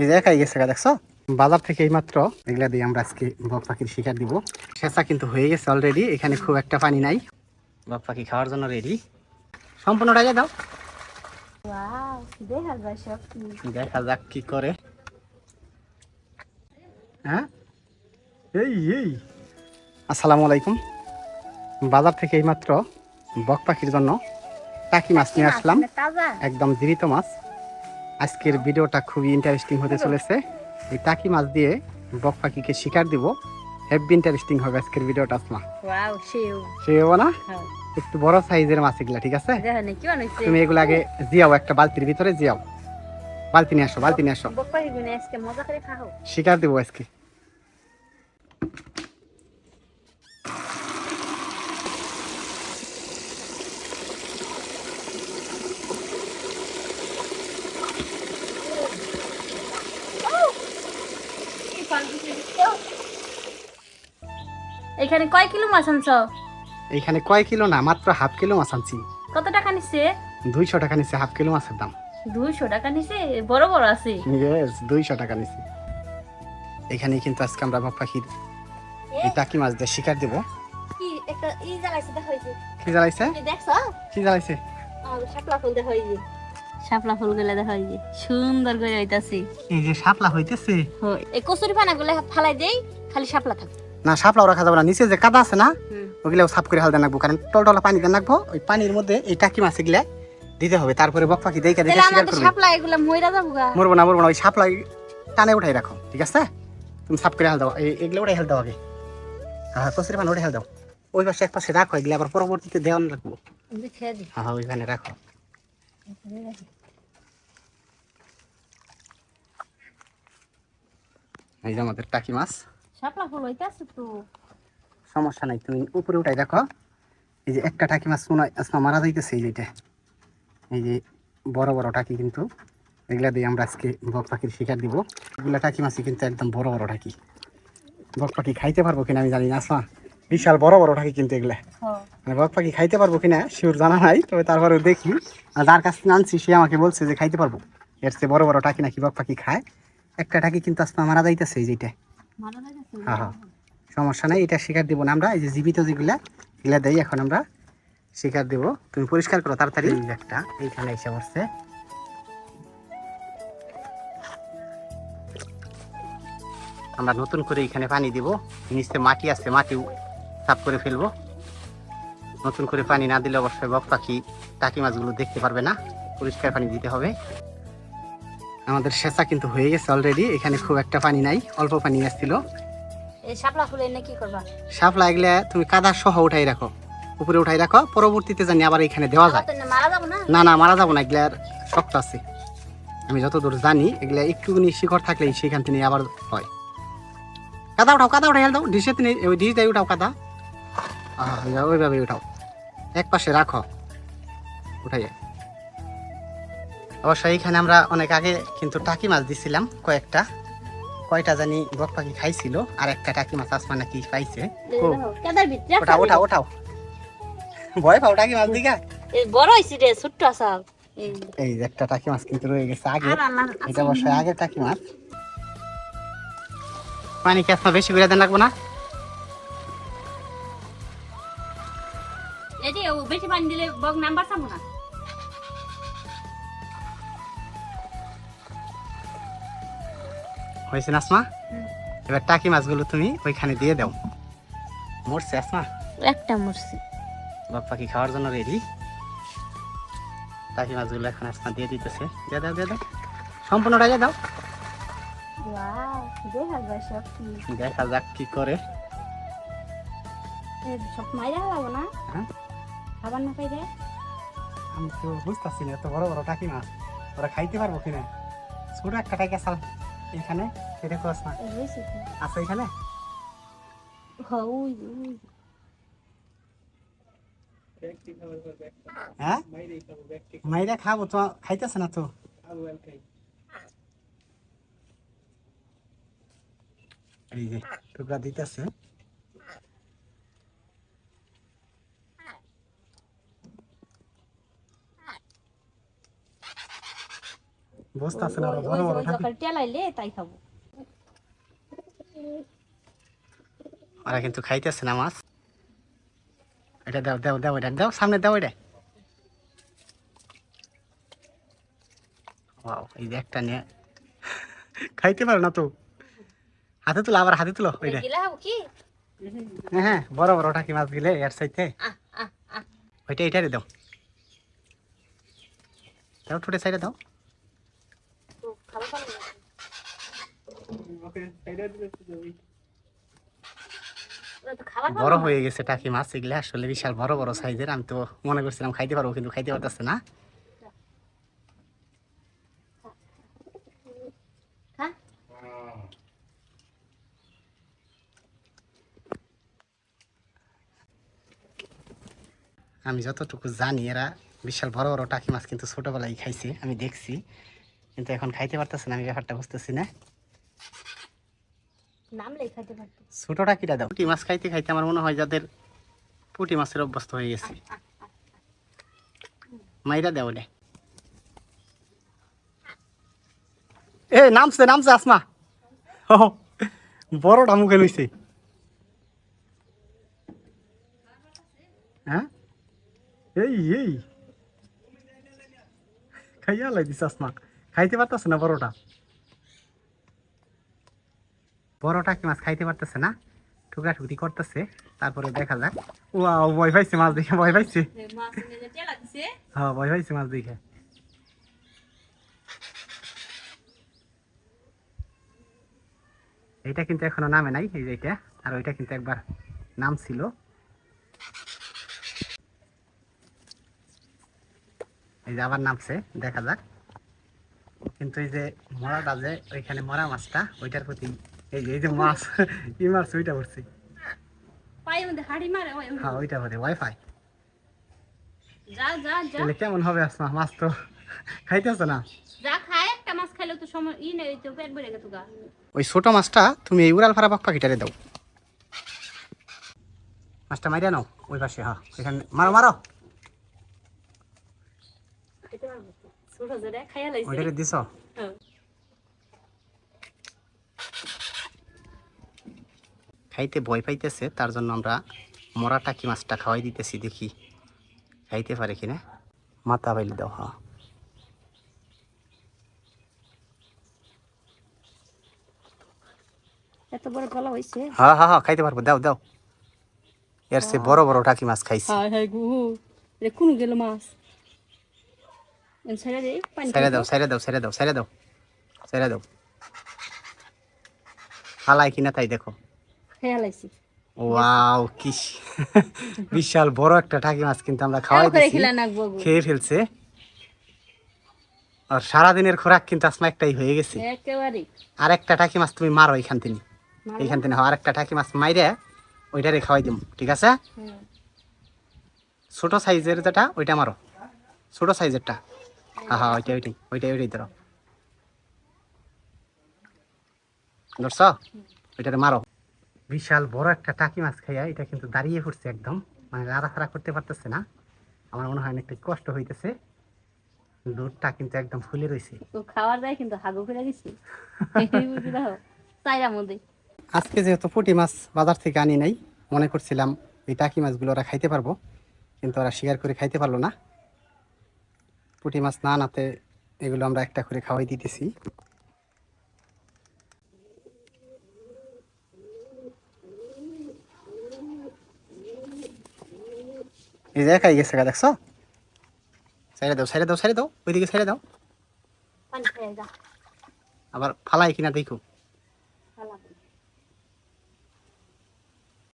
এই যে একাই গেছে দেখছ? বাজার থেকে এইমাত্র এগুলা দিয়ে আমরা আজকে বক পাখির শিকার দিব। শেষা কিন্তু হয়ে গেছে অলরেডি এখানে খুব একটা পানি নাই। বক পাখি খাওয়ার জন্য রেডি সম্পূর্ণটা দাও। দেখা যাক কি। করে। হ্যাঁ? এই এই। আসসালামু আলাইকুম। বাজার থেকে এইমাত্র বক পাখির জন্য টাকি মাছ নিয়ে আসলাম। একদম জীবিত মাছ। আজকের ভিডিওটা খুবই ইন্টারেস্টিং হতে চলেছে। এই তাকি মাছ দিয়ে বক পাখিকে শিকার দিব। হেভি ইন্টারেস্টিং হবে আজকের ভিডিওটা আসমা। ওয়াও সেও। না? হ্যাঁ। একটু বড় সাইজের মাছ এগুলা ঠিক আছে? তুমি এগুলো আগে জিয়াও একটা বালতির ভিতরে জিয়াও। বালতি নিয়ে আসো বালতি নিয়ে আসো। বকপাই গুনে আজকে মজা করে খাও। শিকার দিব আজকে। এখানে কয় কিলো মাছ আনছো? এইখানে কয় কিলো না মাত্র হাফ কিলো মাছ আনছি। কত টাকা নিছে? দুইশো টাকা নিচ্ছে হাফ কিলো মাছের দাম। দুইশো টাকা নিছে? বড় বড় আছে। ইয়েস দুইশো টাকা নিচ্ছে এখানে কিন্তু আজকে আমরা বাপ পাখির এই টাকি মাছ দিয়ে শিকার দেবো। কি একটা ই জ্বালাইছে দেখা হইছে কি জ্বালাইছে? দেখছ? কি জ্বালাইছে? আর শাপলা ফুল দেখা হইছে শাপলা ফুলগুলো দেখা হইছে সুন্দর করে হইতাছে। এই যে শাপলা হইতেছে। এই কচুরি পানা গুলো ফালাই দেই খালি শাপলা থাকে না সাপলাও রাখা যাবে না। নিচে যে কাদা আছে না ওগুলাও সাফ করে হালদা রাখব কারণ টলটলা পানি দেন রাখব ওই পানির মধ্যে এই টাকি মাছ এগুলা দিতে হবে। তারপরে বক পাখি দেখে দেখে শিকার করবে। শাপলা এগুলা মইরা যাব মরবো না মরবো না ওই শাপলা টানে উঠাই রাখো ঠিক আছে? তুমি সাফ করে হাল দাও এগুলো উঠাই হাল দাও আগে। হ্যাঁ কচুরি পানি উঠাই হাল দাও ওই পাশে এক পাশে রাখো এগুলো আবার পরবর্তীতে দেওয়ান রাখব। হ্যাঁ, ওইখানে রাখো। এই যে আমাদের টাকি মাছ। শাপলা ফুল হইতাছে তো। সমস্যা নাই তুমি উপরে উঠাই দেখো। এই যে একটা টাকি মাছ মনে হয় মারা যাইতেছে এই যেটা এই যে বড় বড় টাকি কিন্তু। এগুলা দিয়ে আমরা আজকে বক পাখির শিকার দিব। এগুলা টাকি মাছই কিন্তু একদম বড় বড় টাকি। বক পাখি খাইতে পারব কিনা আমি জানি না আসমা। বিশাল বড় বড় টাকি কিন্তু এগুলা। মানে বক পাখি খাইতে পারব কিনা শিওর জানা নাই তবে তারপরে দেখি। যার কাছ থেকে আনছি সে আমাকে বলছে যে খাইতে পারব। এর চেয়ে বড় বড় টাকি নাকি বক পাখি খায়। একটা টাকি কিন্তু আজকে মারা যাইতেছে এই যেটা হ্যাঁ হ্যাঁ সমস্যা নাই এটা শিকার দিব না আমরা। এই যে জীবিত যেগুলা এগুলা দেই এখন আমরা শিকার দেব। তুমি পরিষ্কার করো তাড়াতাড়ি। একটা এইখানে এসে পড়ছে। আমরা নতুন করে এখানে পানি দিব। নিচে মাটি আছে মাটি সাফ করে ফেলব। নতুন করে পানি না দিলে অবশ্যই বক পাখি টাকি মাছগুলো দেখতে পারবে না। পরিষ্কার পানি দিতে হবে। আমাদের সেচা কিন্তু হয়ে গেছে অলরেডি এখানে খুব একটা পানি নাই অল্প পানি আসছিল। এই শাপলা ফুল এনে কি করবা? সাপ লাগলে তুমি কাদা সহ উঠাই রাখো উপরে উঠাই রাখো পরবর্তীতে জানি আবার এখানে দেওয়া যায়। মারা যাব না? না না মারা যাব না এগুলার শক্ত আছে। আমি যতদূর জানি এগুলা একটুখানি শিকড় থাকলেই সেখান থেকে আবার হয়। কাদা উঠাও কাদা উঠাই দাও ডিশে তিনি ওই ডিশ দিয়ে উঠাও কাদা। ওইভাবে উঠাও। এক পাশে রাখো। উঠাই। অবশ্য এইখানে আমরা অনেক আগে কিন্তু টাকি মাছ দিছিলাম কয়েকটা। কয়টা জানি বক পাখি খাইছিল আর একটা টাকি মাছ আসমা নাকি পাইছে। ও, কেদার ভিতরে ওঠাও ওঠাও ওঠাও ভয় পাও টাকি মাছ দিঘা এই বড় হইছে রে ছোট্ট আসাল এই এই যে একটা টাকি মাছ কিন্তু রয়ে গেছে আগে। এটা অবশ্য আগের টাকি মাছ। পানি কি আপনার বেশি করে দেন লাগবো না? বেশি পানি দিলে বগ নাম্বার চাবো না? হয়েছে না আসমা? এবার টাকি মাছগুলো তুমি ওইখানে দিয়ে দাও। মরছে আসমা? একটা মরছে। বাপ পাখি খাওয়ার জন্য রেডি টাকি মাছগুলো এখন আসমা দিয়ে দিতেছে। দিয়ে দাও দিয়ে দাও। সম্পূর্ণটা দিয়ে দাও। দেখা যাক কি। করে। সব মাইরা লাগবো না? হ্যাঁ? খাবার না পাইলে আমি তো বুঝতেছি না এত বড় বড় টাকি মাছ। ওরা খাইতে পারব কিনা? ছোট একটা টাকি এখানে? তো আসমা এই আছে এখানে? হ্যাঁ হ্যাঁ? মাইরা খাব তো খাইতেছে না তো? এই যে টুকরা দিতেছে। বসতে আছে না বড় বড় ওই টাকি যখন টেলাইলে তাই খাব। ওরা কিন্তু খাইতেছে না মাছ। এটা দাও দাও দাও এটা দাও সামনে দাও এটা। ওয়াও এই যে একটা নিয়ে খাইতে পারো না তো। হাতে তুলো আবার হাতে তুলো ওইটা। গিলা হব কি? হ্যাঁ হ্যাঁ বড় বড় টাকি মাছ গিলে এর সাইতে ওইটা এটারে দাও। দাও ঠোঁটে সাইডে দাও তো খাব খাব না। ওরা তো খাবার বড় হয়ে গেছে টাকি মাছ এগুলো আসলে বিশাল বড় বড় সাইজের আমি তো মনে করছিলাম খাইতে পারব কিন্তু খাইতে পারতেছে না। আমি যতটুকু জানি এরা বিশাল বড় বড় টাকি মাছ কিন্তু ছোটবেলায় খাইছে আমি দেখছি। কিন্তু এখন খাইতে পারতেছে না আমি ব্যাপারটা বুঝতেছি না। নাম লেখ খাইতে পারতো ছোট টাকিটা দাও? পুঁটি মাছ খাইতে খাইতে আমার মনে হয় যাদের পুঁটি মাছের অভ্যস্ত হয়ে গেছে। মাইরা দেও রে এ নামছে নামছে আসমা। ও বড়টা মুখে লইছে। হ্যাঁ? এই এই। খাইয়া লাই দিস আসমা। খাইতে পারতেছে না বড়টা বড়টা কি মাছ খাইতে পারতেছে না? টুকরা টুকরি করতেছে তারপরে দেখা যাক। ও ভয় পাইছে মাছ দেখে ভয় পাইছে? হ্যাঁ ভয় পাইছে মাছ দেখে। এইটা কিন্তু এখনও নামে নাই এই যে এইটা আর ওইটা কিন্তু একবার নাম ছিল এই যে আবার নামছে দেখা যাক। কিন্তু এই যে মরাটা যে ওইখানে মরা মাছটা ওইটার প্রতি এই যে এই যে মাছ ই মাছ ওইটা পড়ছে। হ্যাঁ ওইটা পড়ে ওয়াইফাই তাহলে কেমন হবে আসমা মাছ তো খাইতেছ না? ওই ছোট মাছটা তুমি এই উড়াল ফাড়া পাক পাখিটারে দাও। মাছটা মারিয়া নাও ওই পাশে হ্যাঁ এখানে মারো মারো। ছোট খাইয়া লাইছে। ওইটারে দিছ? হ্যাঁ। খাইতে ভয় পাইতেছে তার জন্য আমরা মরা টাকি মাছটা খাওয়াই দিতেছি দেখি। খাইতে পারে কিনা? মাথা বাইলে দাও হ্যাঁ। এত বড় গলা হইছে? হ্যাঁ হ্যাঁ হ্যাঁ খাইতে পারব দাও দাও। এর সে বড় বড় টাকি মাছ খাইছি? হাই হাই গু রে কোন গেল মাছ? এন ছেড়ে দে পানি দাও সেরে দাও সেরে দাও সেরে দাও সেরে দাও হালাই কিনা তাই দেখো খেয়া লাইছি ওয়াও কি বিশাল বড় একটা টাকি মাছ কিন্তু আমরা খাওয়াই দিছি খেলা নাকবো গো খেয়ে ফেলছে। আর সারাদিনের খোরাক কিন্তু আসমা একটাই হয়ে গেছে। একেবারে। আর একটা টাকি মাছ তুমি মারো এইখান থেকে। এইখান থেকে আর একটা টাকি মাছ মাইরে ওইটারে খাওয়াই দিম ঠিক আছে? ছোট সাইজের যেটা ওইটা মারো। ছোট সাইজেরটা। হ্যাঁ হ্যাঁ ওইটাই ওইটাই ওইটাই ওইটাই ধরো। ধরছ? ওইটারে মারো। বিশাল বড় একটা টাকি মাছ খাইয়া এটা কিন্তু দাঁড়িয়ে পড়ছে একদম। মানে লাড়াফাড়া করতে পারতেছে না। আমার মনে হয় অনেকটা কষ্ট হইতেছে। দুধটা কিন্তু একদম ফুলে রয়েছে খাওয়ার দেয় কিন্তু হাগু গেছি। দেখো আজকে যেহেতু পুঁটি মাছ বাজার থেকে আনি নাই মনে করছিলাম এই টাকি মাছগুলো ওরা খাইতে পারব। কিন্তু ওরা শিকার করে খাইতে পারল না। পুঁটি মাছ না নাতে এগুলো আমরা একটা করে খাওয়াই দিতেছি। এই যে খাই গেছে দেখছ? সাইডে দাও ছেড়ে দাও ছেড়ে দাও ওইদিকে ছেড়ে দাও। আবার ফালাই কিনা দেখো।